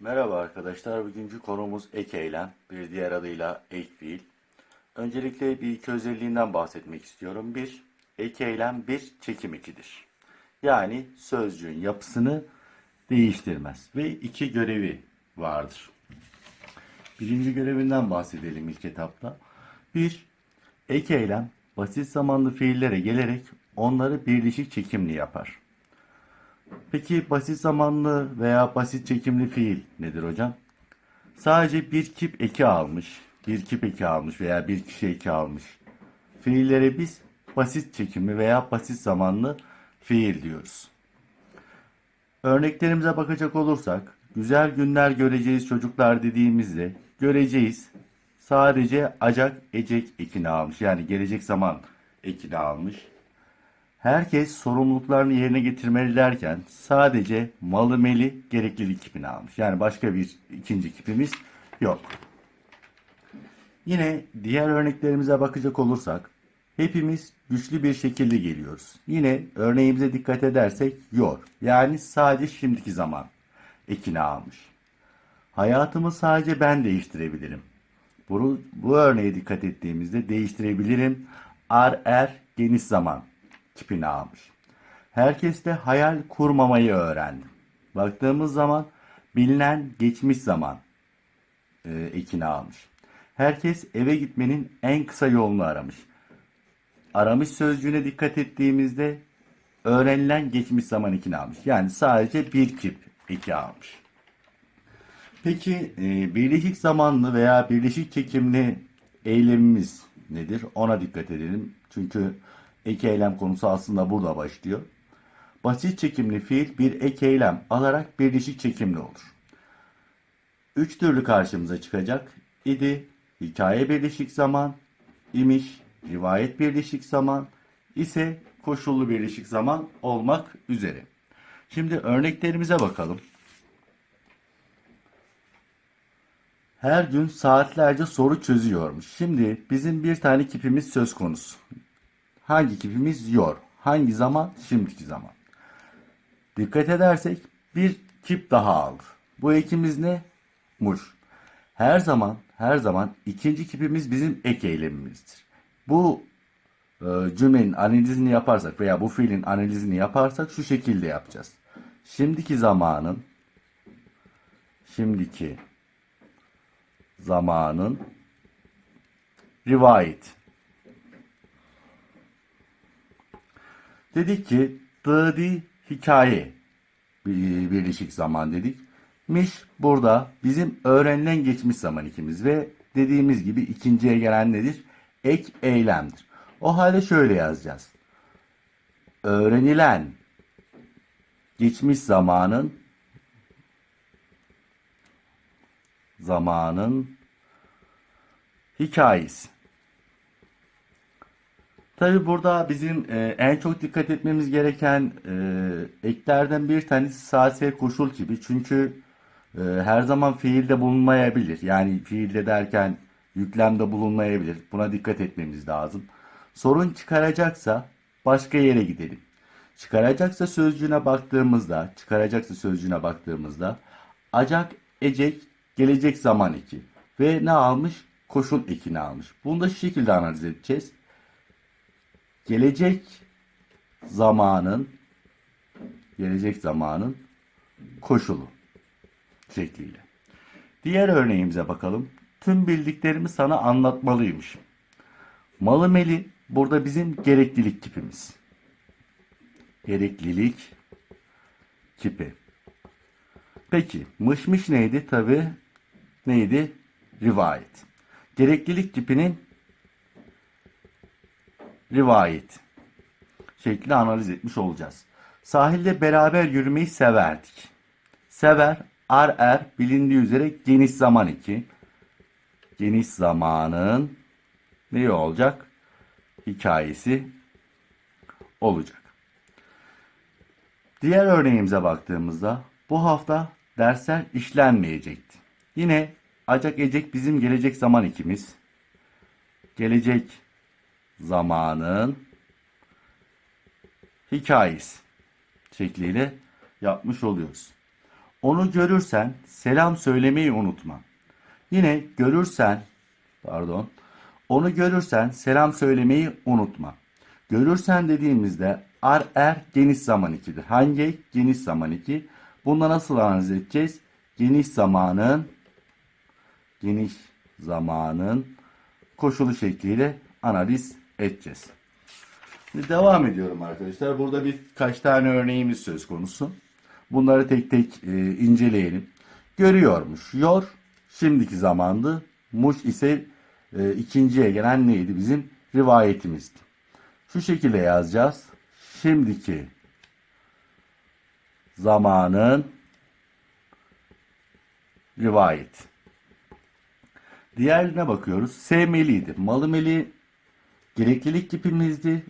Merhaba arkadaşlar. Bugünkü konumuz ek eylem. Bir diğer adıyla ek fiil. Öncelikle bir iki özelliğinden bahsetmek istiyorum. Bir, ek eylem bir çekim ekidir. Yani sözcüğün yapısını değiştirmez. Ve iki görevi vardır. Birinci görevinden bahsedelim ilk etapta. Bir, ek eylem basit zamanlı fiillere gelerek onları birleşik çekimli yapar. Peki basit zamanlı veya basit çekimli fiil nedir hocam? Sadece bir kip eki almış, bir kip eki almış veya bir kişi eki almış. Fiillere biz basit çekimli veya basit zamanlı fiil diyoruz. Örneklerimize bakacak olursak, güzel günler göreceğiz çocuklar dediğimizde göreceğiz sadece acak ecek ekini almış. Yani gelecek zaman ekini almış. Herkes sorumluluklarını yerine getirmeli derken sadece malı meli gereklilik kipini almış. Yani başka bir ikinci kipimiz yok. Yine diğer örneklerimize bakacak olursak hepimiz güçlü bir şekilde geliyoruz. Yine örneğimize dikkat edersek yor. Yani sadece şimdiki zaman ekini almış. Hayatımı sadece ben değiştirebilirim. Bu, bu örneğe dikkat ettiğimizde değiştirebilirim. Ar er geniş zaman kipini almış. Herkes de hayal kurmamayı öğrendi. Baktığımız zaman bilinen geçmiş zaman e, ekini almış. Herkes eve gitmenin en kısa yolunu aramış. Aramış sözcüğüne dikkat ettiğimizde öğrenilen geçmiş zaman ekini almış. Yani sadece bir kip eki almış. Peki e, birleşik zamanlı veya birleşik çekimli eylemimiz nedir? Ona dikkat edelim. Çünkü ek eylem konusu aslında burada başlıyor. Basit çekimli fiil bir ek eylem alarak birleşik çekimli olur. Üç türlü karşımıza çıkacak. İdi, hikaye birleşik zaman, imiş, rivayet birleşik zaman, ise koşullu birleşik zaman olmak üzere. Şimdi örneklerimize bakalım. Her gün saatlerce soru çözüyormuş. Şimdi bizim bir tane kipimiz söz konusu. Hangi kipimiz? Yor. Hangi zaman? Şimdiki zaman. Dikkat edersek bir kip daha aldı. Bu ekimiz ne? Muş. Her zaman, her zaman ikinci kipimiz bizim ek eylemimizdir. Bu e, cümlenin analizini yaparsak veya bu fiilin analizini yaparsak şu şekilde yapacağız. Şimdiki zamanın şimdiki zamanın rivayet. Dedik ki dıdi hikaye bir birleşik zaman dedik. Miş burada bizim öğrenilen geçmiş zaman ikimiz ve dediğimiz gibi ikinciye gelen nedir? Ek eylemdir. O halde şöyle yazacağız. Öğrenilen geçmiş zamanın zamanın hikayesi. Tabi burada bizim e, en çok dikkat etmemiz gereken e, eklerden bir tanesi sase koşul gibi. Çünkü e, her zaman fiilde bulunmayabilir. Yani fiilde derken yüklemde bulunmayabilir. Buna dikkat etmemiz lazım. Sorun çıkaracaksa başka yere gidelim. Çıkaracaksa sözcüğüne baktığımızda, çıkaracaksa sözcüğüne baktığımızda acak, ecek, gelecek zaman eki ve ne almış? Koşul ekini almış. Bunu da şu şekilde analiz edeceğiz gelecek zamanın gelecek zamanın koşulu şekliyle. Diğer örneğimize bakalım. Tüm bildiklerimi sana anlatmalıymış. Malı meli burada bizim gereklilik kipimiz. Gereklilik kipi. Peki mışmış neydi? Tabi neydi? Rivayet. Gereklilik tipinin rivayet şekli analiz etmiş olacağız. Sahilde beraber yürümeyi severdik. Sever, ar er bilindiği üzere geniş zaman iki. Geniş zamanın ne olacak? Hikayesi olacak. Diğer örneğimize baktığımızda bu hafta dersler işlenmeyecekti. Yine Acak ecek bizim gelecek zaman ikimiz. Gelecek zamanın hikayesi şekliyle yapmış oluyoruz. Onu görürsen selam söylemeyi unutma. Yine görürsen pardon onu görürsen selam söylemeyi unutma. Görürsen dediğimizde ar er geniş zaman ikidir. Hangi ek? Geniş zaman iki. Bunda nasıl analiz edeceğiz? Geniş zamanın geniş zamanın koşulu şekliyle analiz edeceğiz. Şimdi devam ediyorum arkadaşlar. Burada birkaç tane örneğimiz söz konusu. Bunları tek tek e, inceleyelim. Görüyormuş. Yor şimdiki zamandı. Muş ise e, ikinciye gelen neydi? Bizim rivayetimizdi. Şu şekilde yazacağız. Şimdiki zamanın rivayet. Diğerine bakıyoruz. Sevmeliydi. Malımeli gereklilik tipimizdi.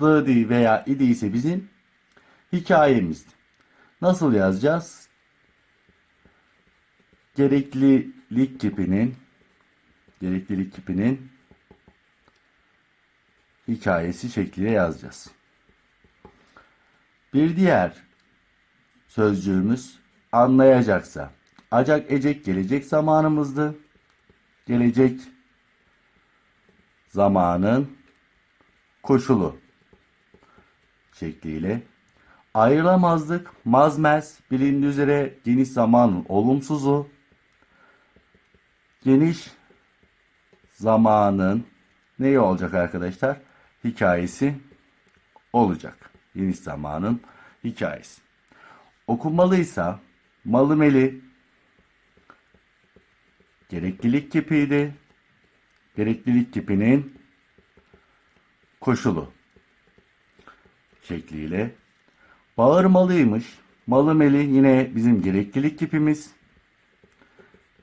Dı veya idi ise bizim hikayemizdi. Nasıl yazacağız? Gereklilik tipinin gereklilik tipinin hikayesi şekliyle yazacağız. Bir diğer sözcüğümüz anlayacaksa. Acak ecek gelecek zamanımızdı. Gelecek zamanın koşulu şekliyle ayrılamazdık. Mazmez bilindiği üzere geniş zamanın olumsuzu. Geniş zamanın neyi olacak arkadaşlar? Hikayesi olacak. Geniş zamanın hikayesi. Okunmalıysa malımeli gereklilik kipiydi. Gereklilik kipinin koşulu şekliyle bağırmalıymış. Malımeli yine bizim gereklilik kipimiz.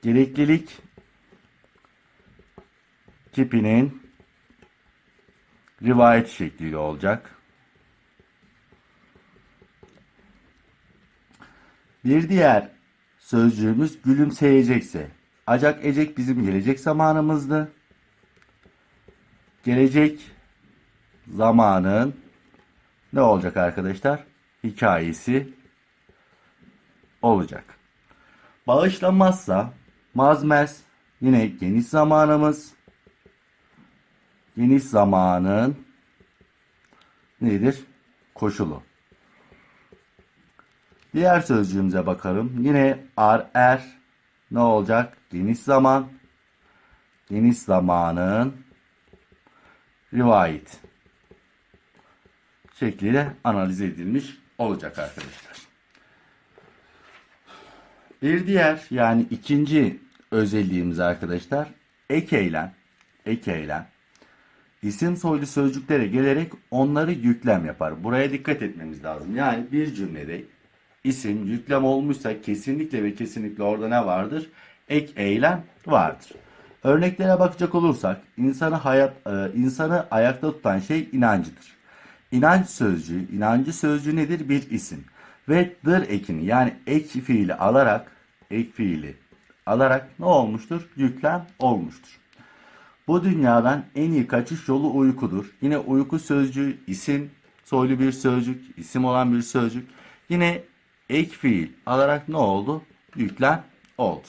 Gereklilik kipinin rivayet şekliyle olacak. Bir diğer sözcüğümüz gülümseyecekse. Acak ecek bizim gelecek zamanımızdı. Gelecek zamanın ne olacak arkadaşlar? Hikayesi olacak. Bağışlanmazsa mazmez yine geniş zamanımız. Geniş zamanın nedir? Koşulu. Diğer sözcüğümüze bakalım. Yine ar er ne olacak? Geniş zaman. Geniş zamanın rivayet şekliyle analiz edilmiş olacak arkadaşlar. Bir diğer yani ikinci özelliğimiz arkadaşlar ek eylem. Ek eylem. İsim soylu sözcüklere gelerek onları yüklem yapar. Buraya dikkat etmemiz lazım. Yani bir cümlede isim yüklem olmuşsa kesinlikle ve kesinlikle orada ne vardır? Ek eylem vardır. Örneklere bakacak olursak insanı hayat e, insanı ayakta tutan şey inancıdır. İnanç sözcüğü, inancı sözcüğü nedir? Bir isim. Ve dır ekini yani ek fiili alarak, ek fiili alarak ne olmuştur? Yüklem olmuştur. Bu dünyadan en iyi kaçış yolu uykudur. Yine uyku sözcüğü isim, soylu bir sözcük, isim olan bir sözcük. Yine ek fiil alarak ne oldu? Yüklem oldu.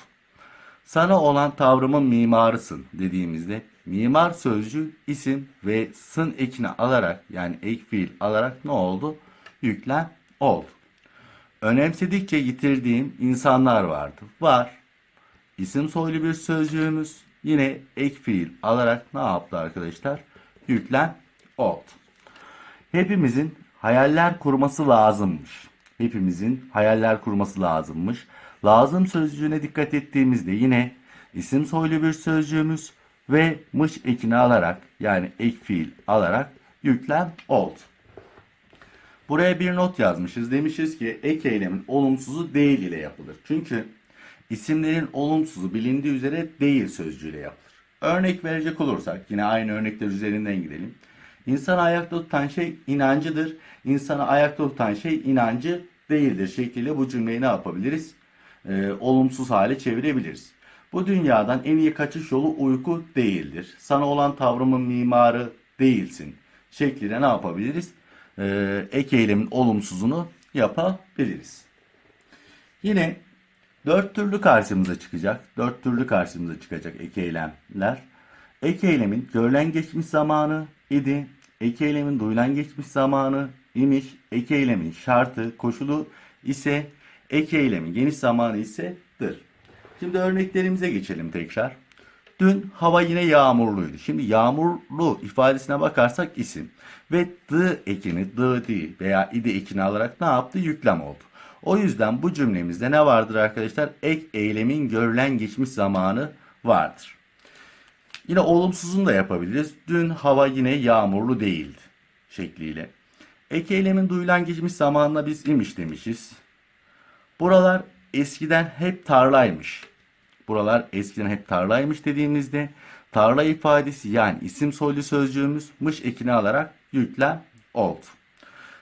Sana olan tavrımın mimarısın dediğimizde mimar sözcüğü isim ve sın ekini alarak yani ek fiil alarak ne oldu? Yüklem oldu. Önemsedikçe yitirdiğim insanlar vardı. Var. İsim soylu bir sözcüğümüz yine ek fiil alarak ne yaptı arkadaşlar? Yüklem oldu. Hepimizin hayaller kurması lazımmış. Hepimizin hayaller kurması lazımmış. Lazım sözcüğüne dikkat ettiğimizde yine isim soylu bir sözcüğümüz ve mış ekini alarak yani ek fiil alarak yüklem oldu. Buraya bir not yazmışız. Demişiz ki ek eylemin olumsuzu değil ile yapılır. Çünkü isimlerin olumsuzu bilindiği üzere değil sözcüğüyle yapılır. Örnek verecek olursak yine aynı örnekler üzerinden gidelim. İnsanı ayakta tutan şey inancıdır. İnsanı ayakta tutan şey inancı değildir şekliyle bu cümleyi ne yapabiliriz? Ee, olumsuz hale çevirebiliriz. Bu dünyadan en iyi kaçış yolu uyku değildir. Sana olan tavrımın mimarı değilsin. Şeklinde ne yapabiliriz? Ee, ek eylemin olumsuzunu yapabiliriz. Yine dört türlü karşımıza çıkacak. Dört türlü karşımıza çıkacak ek eylemler. Ek eylemin görülen geçmiş zamanı idi. Ek eylemin duyulan geçmiş zamanı imiş. Ek eylemin şartı, koşulu ise ek eylemin geniş zamanı ise dır. Şimdi örneklerimize geçelim tekrar. Dün hava yine yağmurluydu. Şimdi yağmurlu ifadesine bakarsak isim. Ve dı ekini, dı di veya idi ekini alarak ne yaptı? Yüklem oldu. O yüzden bu cümlemizde ne vardır arkadaşlar? Ek eylemin görülen geçmiş zamanı vardır. Yine olumsuzunu da yapabiliriz. Dün hava yine yağmurlu değildi şekliyle. Ek eylemin duyulan geçmiş zamanına biz imiş demişiz. Buralar eskiden hep tarlaymış. Buralar eskiden hep tarlaymış dediğimizde tarla ifadesi yani isim soylu sözcüğümüz mış ekini alarak yüklem oldu.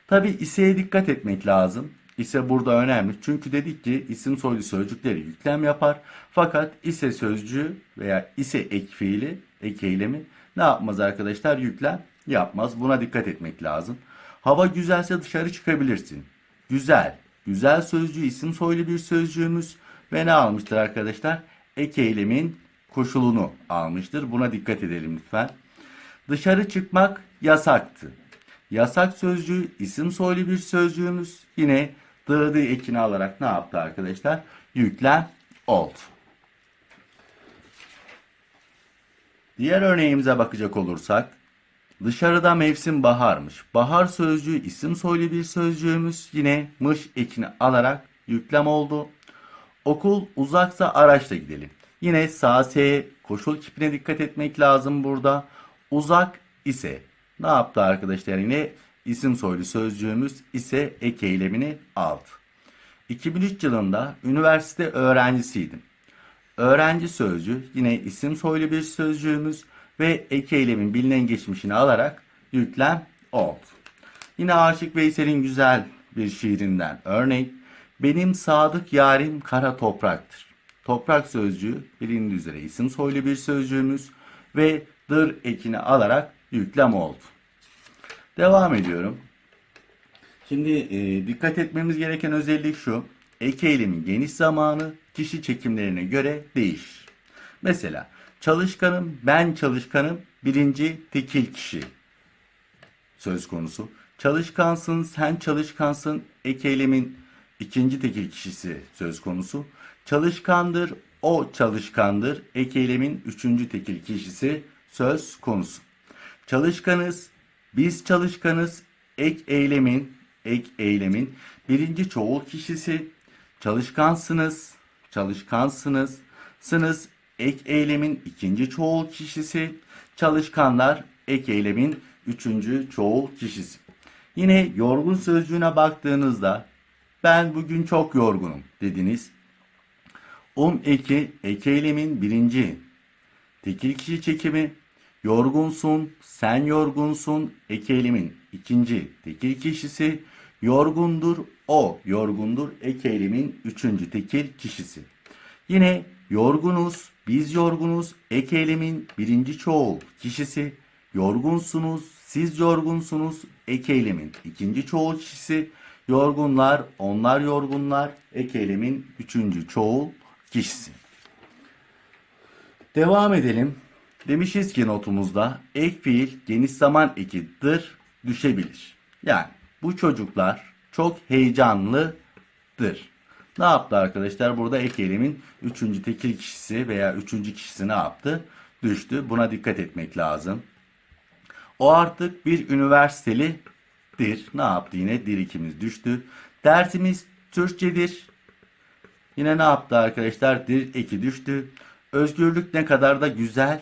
Tabi iseye dikkat etmek lazım. İse burada önemli. Çünkü dedik ki isim soylu sözcükleri yüklem yapar. Fakat ise sözcüğü veya ise ek fiili, ek eylemi ne yapmaz arkadaşlar? Yüklem yapmaz. Buna dikkat etmek lazım. Hava güzelse dışarı çıkabilirsin. Güzel. Güzel sözcüğü isim soylu bir sözcüğümüz ve ne almıştır arkadaşlar? Ek eylemin koşulunu almıştır. Buna dikkat edelim lütfen. Dışarı çıkmak yasaktı. Yasak sözcüğü isim soylu bir sözcüğümüz yine dığı ekini alarak ne yaptı arkadaşlar? Yüklem oldu. Diğer örneğimize bakacak olursak dışarıda mevsim baharmış. Bahar sözcüğü isim soylu bir sözcüğümüz yine mış ekini alarak yüklem oldu. Okul uzaksa araçla gidelim. Yine sağ S koşul kipine dikkat etmek lazım burada. Uzak ise ne yaptı arkadaşlar yine isim soylu sözcüğümüz ise ek eylemini aldı. 2003 yılında üniversite öğrencisiydim. Öğrenci sözcüğü yine isim soylu bir sözcüğümüz ve ek eylemin bilinen geçmişini alarak yüklem oldu. Yine Aşık Veysel'in güzel bir şiirinden örnek. Benim sadık yarim kara topraktır. Toprak sözcüğü bilindiği üzere isim soylu bir sözcüğümüz ve dır ekini alarak yüklem oldu. Devam ediyorum. Şimdi e, dikkat etmemiz gereken özellik şu. Ek eylemin geniş zamanı kişi çekimlerine göre değişir. Mesela çalışkanım, ben çalışkanım birinci tekil kişi söz konusu. Çalışkansın, sen çalışkansın ek eylemin ikinci tekil kişisi söz konusu. Çalışkandır, o çalışkandır ek eylemin üçüncü tekil kişisi söz konusu. Çalışkanız, biz çalışkanız ek eylemin ek eylemin birinci çoğul kişisi çalışkansınız çalışkansınız sınız ek eylemin ikinci çoğul kişisi çalışkanlar ek eylemin üçüncü çoğul kişisi. Yine yorgun sözcüğüne baktığınızda ben bugün çok yorgunum dediniz. Um eki ek eylemin birinci tekil kişi çekimi Yorgunsun, sen yorgunsun, ek eylemin ikinci tekil kişisi. Yorgundur, o yorgundur, ek eylemin üçüncü tekil kişisi. Yine yorgunuz, biz yorgunuz, ek eylemin birinci çoğul kişisi. Yorgunsunuz, siz yorgunsunuz, ek eylemin ikinci çoğul kişisi. Yorgunlar, onlar yorgunlar, ek eylemin üçüncü çoğul kişisi. Devam edelim. Demişiz ki notumuzda ek fiil geniş zaman ekidir düşebilir. Yani bu çocuklar çok heyecanlıdır. Ne yaptı arkadaşlar? Burada ek eylemin üçüncü tekil kişisi veya üçüncü kişisi ne yaptı? Düştü. Buna dikkat etmek lazım. O artık bir üniversitelidir. Ne yaptı yine? Dirikimiz düştü. Dersimiz Türkçedir. Yine ne yaptı arkadaşlar? Dir eki düştü. Özgürlük ne kadar da güzel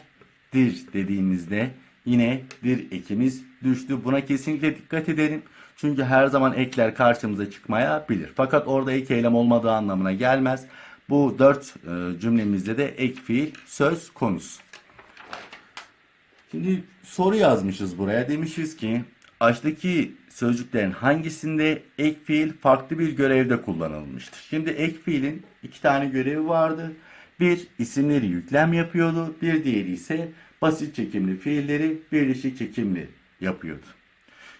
dir dediğimizde yine dir ekimiz düştü. Buna kesinlikle dikkat edelim. Çünkü her zaman ekler karşımıza çıkmayabilir. Fakat orada ek eylem olmadığı anlamına gelmez. Bu dört e, cümlemizde de ek fiil söz konusu. Şimdi soru yazmışız buraya. Demişiz ki aşağıdaki sözcüklerin hangisinde ek fiil farklı bir görevde kullanılmıştır? Şimdi ek fiilin iki tane görevi vardı. Bir isimleri yüklem yapıyordu. Bir diğeri ise basit çekimli fiilleri birleşik çekimli yapıyordu.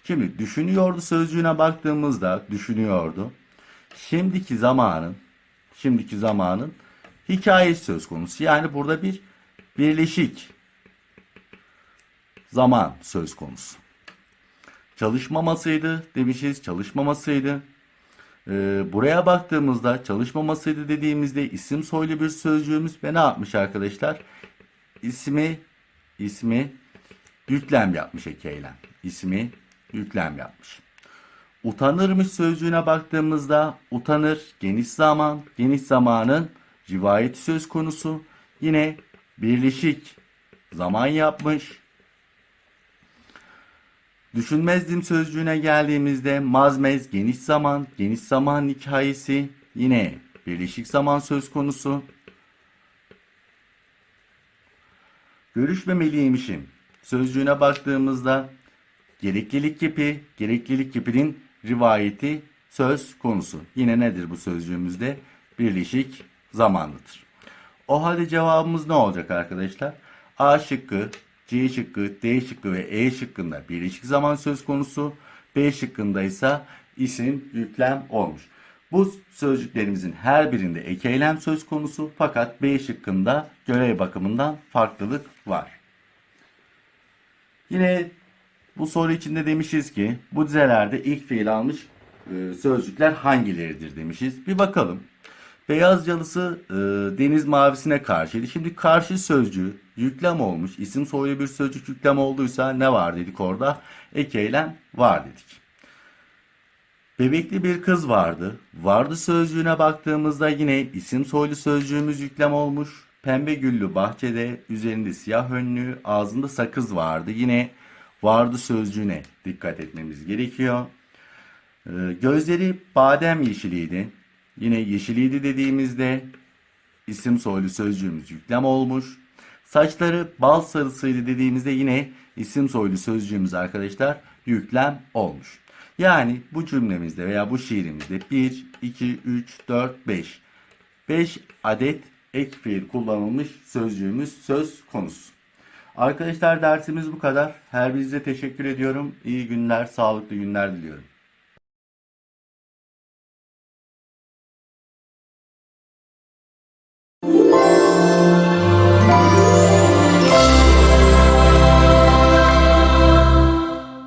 Şimdi düşünüyordu sözcüğüne baktığımızda düşünüyordu. Şimdiki zamanın şimdiki zamanın hikayesi söz konusu. Yani burada bir birleşik zaman söz konusu. Çalışmamasıydı demişiz. Çalışmamasıydı. Ee, buraya baktığımızda çalışmamasıydı dediğimizde isim soylu bir sözcüğümüz ve ne yapmış arkadaşlar? İsmi ismi yüklem yapmış ek. İsmi yüklem yapmış. Utanırmış sözcüğüne baktığımızda utanır geniş zaman, geniş zamanın rivayeti söz konusu. Yine birleşik zaman yapmış. Düşünmezdim sözcüğüne geldiğimizde mazmez geniş zaman, geniş zaman hikayesi yine birleşik zaman söz konusu. Görüşmemeliymişim sözcüğüne baktığımızda gereklilik kipi, gereklilik kipinin rivayeti söz konusu. Yine nedir bu sözcüğümüzde? Birleşik zamanlıdır. O halde cevabımız ne olacak arkadaşlar? A şıkkı, C şıkkı, D şıkkı ve E şıkkında birleşik zaman söz konusu. B şıkkında ise isim yüklem olmuş. Bu sözcüklerimizin her birinde ek eylem söz konusu fakat B şıkkında görev bakımından farklılık var. Yine bu soru içinde demişiz ki bu dizelerde ilk fiil almış e, sözcükler hangileridir demişiz. Bir bakalım. Beyaz calısı e, deniz mavisine karşıydı. Şimdi karşı sözcüğü yüklem olmuş. İsim soylu bir sözcük yüklem olduysa ne var dedik orada? Ek eylem var dedik. Bebekli bir kız vardı. Vardı sözcüğüne baktığımızda yine isim soylu sözcüğümüz yüklem olmuş. Pembe güllü bahçede üzerinde siyah önlüğü ağzında sakız vardı. Yine vardı sözcüğüne dikkat etmemiz gerekiyor. Ee, gözleri badem yeşiliydi. Yine yeşiliydi dediğimizde isim soylu sözcüğümüz yüklem olmuş. Saçları bal sarısıydı dediğimizde yine isim soylu sözcüğümüz arkadaşlar yüklem olmuş. Yani bu cümlemizde veya bu şiirimizde 1, 2, 3, 4, 5. 5 adet ek fiil kullanılmış sözcüğümüz söz konusu. Arkadaşlar dersimiz bu kadar. Her birinize teşekkür ediyorum. İyi günler, sağlıklı günler diliyorum.